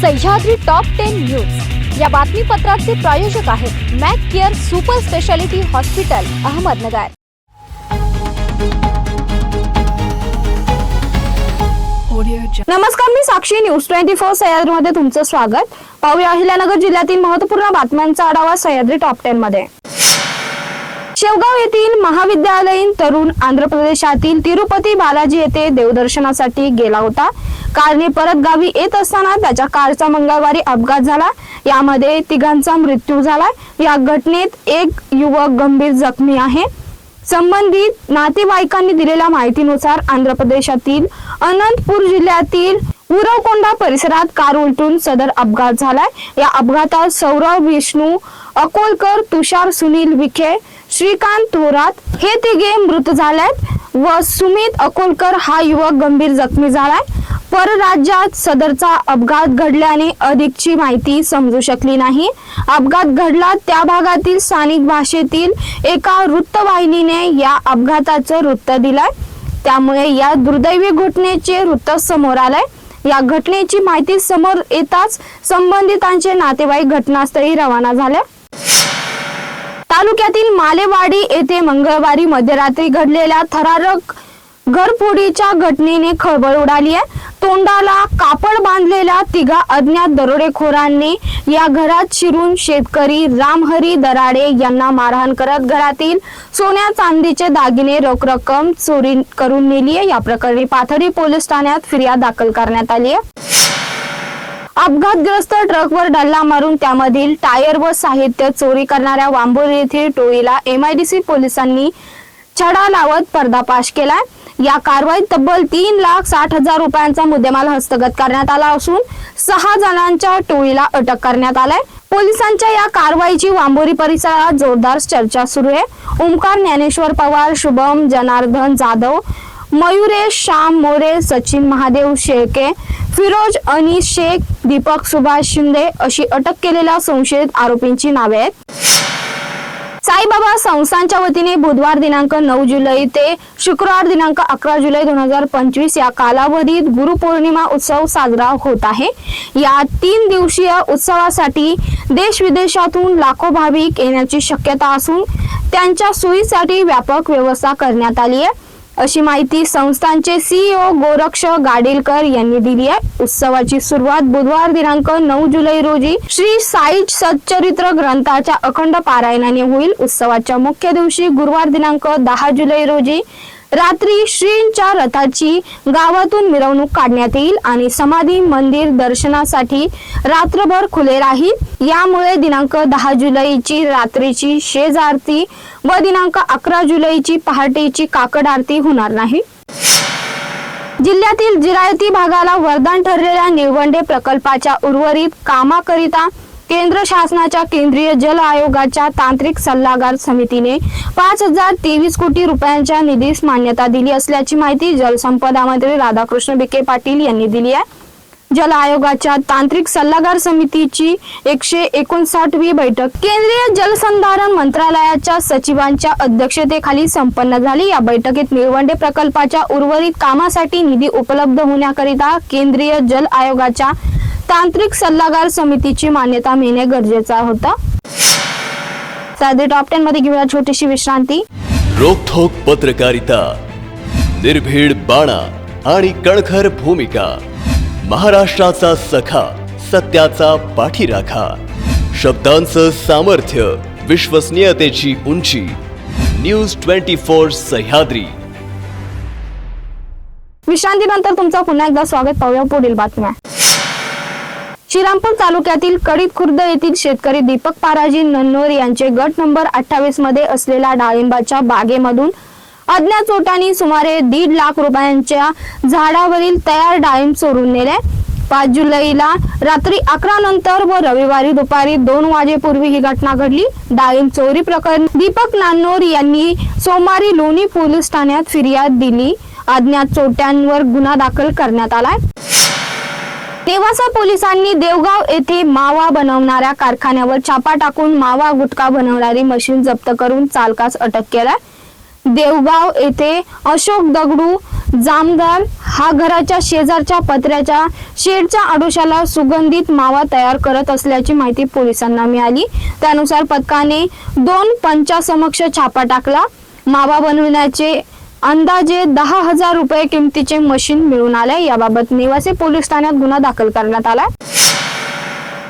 Sahyadri top ten news या बातमीपत्राचे प्रायोजक आहेत Mac care super speciality hospital Ahmednagar. नमस्कार मी साक्षी न्यूज ट्वेंटी फोर सह्याद्रीमध्ये तुमचं स्वागत. पाहूया अहिल्यानगर जिल्ह्यातील महत्त्वपूर्ण बातम्यांचा आढावा सह्याद्री टॉप टेन मध्ये. शेवगाव येथील महाविद्यालयीन तरुण आंध्र प्रदेशातील तिरुपती बालाजी येथे देवदर्शनासाठी गेला होता. कारने परत गावी येत असताना त्याच्या कारचा मंगळवारी अपघात झाला. यामध्ये तिघांचा मृत्यू झाला. या घटनेत एक युवक गंभीर जखमी आहे. संबंधित नातेवाईकांनी दिलेल्या माहितीनुसार आंध्र प्रदेशातील अनंतपूर जिल्ह्यातील उरवकोंडा परिसरात कार उलटून सदर अपघात झालाय. या अपघातात सौरव विष्णू अकोलकर तुषार सुनील विखे श्रीकांत थोरात हे तिघे मृत झालेत व सुमित अकोलकर हा युवक गंभीर जखमी झालाय. परराज्यात सदरचा अपघात घडल्याने अधिकची माहिती समजू शकली नाही. अपघात घडला त्या भागातील स्थानिक भाषेतील एका वृत्तवाहिनीने या अपघाताचं वृत्त दिलंय. त्यामुळे या दुर्दैवी घटनेचे वृत्त समोर आलंय. या घटनेची माहिती समोर येताच संबंधितांचे नातेवाईक घटनास्थळी रवाना झाले. तालुक्यातील मालेवाडी येथे मंगळवारी मध्यरात्री घडलेल्या थरारक घरफोडीच्या घटनेने खळबळ उडाली आहे. तोंडाला कापड बांधलेल्या तिघा अज्ञात दरोडेखोरांनी या घरात शिरून शेतकरी रामहरी दराडे यांना मारहाण करत घरातील सोन्या चांदीचे दागिने रोख रक्कम चोरी करून नेली आहे. या प्रकरणी पाथडी पोलीस ठाण्यात फिर्याद दाखल करण्यात आली आहे. अपघातग्रस्त ट्रकवर डल्ला मारून त्यामधील टायर व साहित्य चोरी करणाऱ्या वांबोरी येथील टोळीला एमआयडीसी पोलिसांनी छडा लावत पर्दापाश केलाय. या कारवाईत तब्बल तीन लाख साठ हजार रुपयांचा मुद्देमाल हस्तगत करण्यात आला असून सहा जणांच्या टोळीला अटक करण्यात आलाय. पोलिसांच्या या कारवाईची वांबोरी परिसरात जोरदार चर्चा सुरू आहे. ओमकार ज्ञानेश्वर पवार शुभम जनार्दन जाधव मयुरेश श्याम मोरे सचिन महादेव शेळके फिरोज अनिस शेख दीपक सुभाष शिंदे अशी अटक केलेल्या संशयित आरोपींची नावे आहेत. साईबाबा संस्थांच्या वतीने बुधवार दिनांक नऊ जुलै ते शुक्रवार दिनांक अकरा जुलै दोन हजार पंचवीस या कालावधीत गुरुपौर्णिमा उत्सव साजरा होत आहे. या तीन दिवसीय उत्सवासाठी देश विदेशातून लाखो भाविक येण्याची शक्यता असून त्यांच्या सोयीसाठी व्यापक व्यवस्था करण्यात आली आहे. अशी माहिती संस्थांचे सीईओ गोरक्ष गाडीलकर यांनी दिली आहे. उत्सवाची सुरुवात बुधवार दिनांक नऊ जुलै रोजी श्री साई सच्चरित्र ग्रंथाच्या अखंड पारायणाने होईल. उत्सवाच्या मुख्य दिवशी गुरुवार दिनांक दहा जुलै रोजी रात्री श्रींच्या रथाची गावातून मिरवणूक काढण्यात येईल आणि समाधी मंदिर दर्शनासाठी रात्रभर खुले राहील. यामुळे दिनांक दहा जुलैची रात्रीची शेज आरती व दिनांक अकरा जुलैची पहाटेची काकड आरती होणार नाही. जिल्ह्यातील जिरायती भागाला वरदान ठरलेल्या निळवंडे प्रकल्पाच्या उर्वरित कामाकरिता केंद्र शासनाच्या केंद्रीय जल आयोगाच्या तांत्रिक सल्लागार समितीने पाच हजार तेवीस कोटी रुपयांच्या निधीस मान्यता दिली असल्याची माहिती जलसंपदा मंत्री राधाकृष्ण विखे पाटील यांनी दिली आहे. जल आयोगाच्या तांत्रिक सल्लागार समितीची एकशे एकोणसाठवी बैठक केंद्रीय जलसंधारण मंत्रालयाच्या सचिवांच्या अध्यक्षतेखाली संपन्न झाली. या बैठकीत निळवंडे प्रकल्पाच्या उर्वरित कामासाठी निधी उपलब्ध होण्याकरिता केंद्रीय जल आयोगाच्या तांत्रिक सल्लागार समितीची मान्यता मिळणे गरजेचा होता. साधी टॉप टेन मध्ये घेऊया छोटीशी विश्रांती. रोखोक पत्रकारिता निर्भीड बाणा आणि कणखर भूमिका महाराष्ट्राचा सखा सत्याचा पाठीराखा शब्दांचं सामर्थ्य विश्वसनीयतेची उंची न्यूज ट्वेंटी फोर सह्याद्री. विश्रांतीनंतर तुमचं पुन्हा एकदा स्वागत पाहूया पुढील बातम्या. श्रीरामपूर तालुक्यातील कडीत खुर्द येथील शेतकरी दीपक पाराजी नन्नोर यांचे गट नंबर अठ्ठावीसमध्ये असलेल्या डाळिंबाच्या बागेमधून अज्ञात चोटांनी सुमारे दीड लाख रुपयांच्या झाडावरील तयार डाळिंब चोरून नेले. पाच जुलैला रात्री अकरा नंतर व रविवारी दुपारी दोन वाजेपूर्वी ही घटना घडली. डाळिंब चोरी प्रकरणी दीपक नान्नोर यांनी सोमवारी लोणी पोलीस ठाण्यात फिर्याद दिली. अज्ञात चोट्यांवर गुन्हा दाखल करण्यात आलाय. नेवासा पोलिसांनी देवगाव येथे मावा बनवणाऱ्या कारखान्यावर छापा टाकून मावा गुटखा बनवणारी मशीन जप्त करून चालकास अटक केलाय. देवगाव येथे अशोक दगडू जामदार हा घराच्या शेजारच्या पत्र्याच्या शेडच्या आडोशाला सुगंधित मावा तयार करत असल्याची माहिती पोलिसांना मिळाली. त्यानुसार पथकाने दोन पंचासमक्ष छापा टाकला. मावा बनविण्याचे अंदाजे दहा हजार रुपये किमतीचे मशीन मिळून आले. याबाबत निवासी पोलीस ठाण्यात गुन्हा दाखल करण्यात आला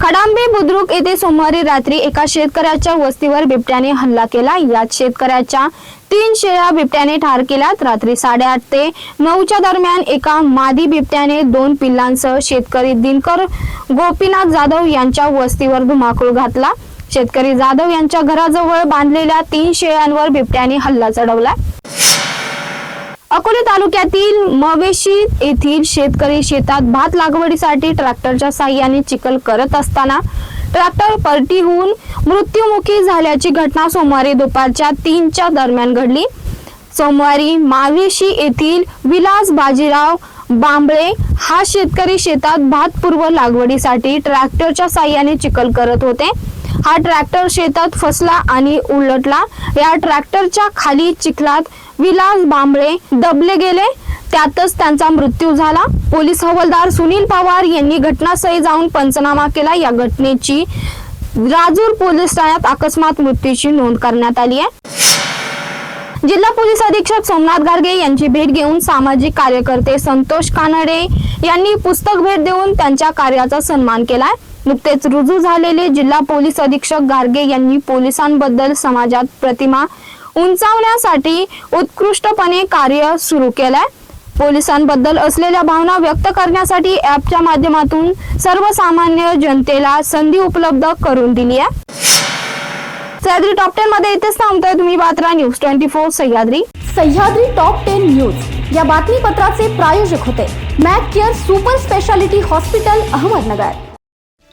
खडांबे बुद्रुक येथे सोमवारी रात्री एका शेतकऱ्याच्या वस्तीवर बिबट्याने हल्ला केला. यात शेतकऱ्याच्या तीन शेळ्या बिबट्याने ठार केल्यात. रात्री साडेआठ ते नऊच्या दरम्यान एका मादी बिबट्याने दोन पिल्लांसह शेतकरी दिनकर गोपीनाथ जाधव यांच्या वस्तीवर धुमाकूळ घातला. शेतकरी जाधव यांच्या घराजवळ बांधलेल्या तीन शेळ्यांवर बिबट्याने हल्ला चढवला. अकोले तालुक्यातील मवेशी येथील शेतकरी शेतात भात लागवडीसाठी ट्रॅक्टरच्या साह्याने चिखल करत असताना ट्रॅक्टर पलटी होऊन मृत्युमुखी झाल्याची घटना सोमवारी दुपारच्या तीनच्या दरम्यान घडली. सोमवारी मावेशी येथील विलास बाजीराव बांबळे हा शेतकरी शेतात भात पूर्व लागवडीसाठी ट्रॅक्टरच्या साह्याने चिखल करत होते. हा ट्रॅक्टर शेतात फसला आणि उलटला. या ट्रॅक्टरच्या खाली चिखलात विलास बांबळे दबले गेले. त्यातच त्यांचा मृत्यू झाला. पोलीस हवालदार सुनील पवार यांनी घटनास्थळी जाऊन पंचनामा केला. या घटनेची राजूर पोलीस ठाण्यात अकस्मात मृत्यूची नोंद करण्यात आली आहे. जिल्हा पोलीस अधीक्षक सोमनाथ गार्गे यांची भेट घेऊन सामाजिक कार्यकर्ते संतोष कानडे यांनी पुस्तक भेट देऊन त्यांच्या कार्याचा सन्मान केलाय. नुकतेच रुजू झालेले जिल्हा पोलीस अधीक्षक गार्गे यांनी पोलिसांबद्दल समाजात प्रतिमा उंचावण्यासाठी उत्कृष्टपणे कार्य सुरू केलंय. पोलिसांबद्दल असलेल्या भावना व्यक्त करण्यासाठी ऍपच्या माध्यमातून सर्वसामान्य जनतेला संधी उपलब्ध करून दिली आहे. सह्याद्री टॉप टेन मध्ये इथेच थांबतोय तुम्ही. बातरा news twenty four Sahyadri. Sahyadri top ten news. या बातमीपत्राचे प्रायोजक होते. Mac care super speciality hospital Ahmednagar.